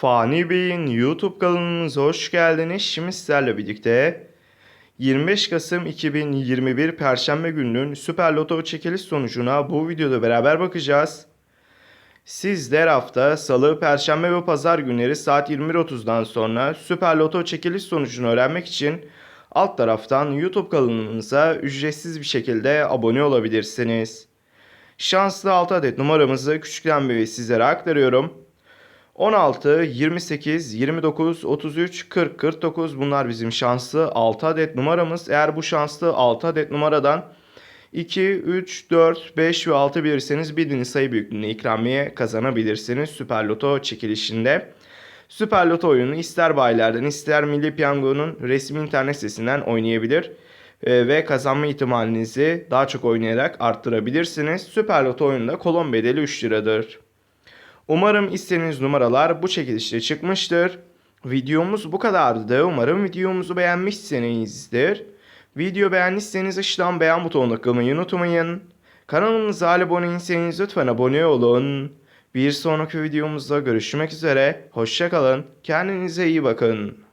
Fani Bey'in YouTube kanalımıza hoş geldiniz. Şimdi sizlerle birlikte 25 Kasım 2021 Perşembe gününün Süper Loto çekiliş sonucuna bu videoda beraber bakacağız. Sizler hafta Salı, Perşembe ve Pazar günleri saat 21.30'dan sonra Süper Loto çekiliş sonucunu öğrenmek için alt taraftan YouTube kanalımıza ücretsiz bir şekilde abone olabilirsiniz. Şanslı 6 adet numaramızı küçükten büyüğe sizlere aktarıyorum. 16, 28, 29, 33, 40, 49 bunlar bizim şanslı 6 adet numaramız. Eğer bu şanslı 6 adet numaradan 2, 3, 4, 5 ve 6 bilirseniz bildiğiniz sayı büyüklüğünde ikramiye kazanabilirsiniz Süper Loto çekilişinde. Süper Loto oyunu ister bayilerden ister Milli Piyango'nun resmi internet sitesinden oynayabilir e, ve kazanma ihtimalinizi daha çok oynayarak arttırabilirsiniz. Süper Loto oyununda kolon bedeli 3 liradır. Umarım istediğiniz numaralar bu çekilişte çıkmıştır. Videomuz bu kadardı. Umarım videomuzu beğenmişsinizdir. Video beğendiyseniz aşağıdan beğen butonuna kılmayı unutmayın. Kanalımıza abone değilseniz lütfen abone olun. Bir sonraki videomuzda görüşmek üzere. Hoşçakalın. Kendinize iyi bakın.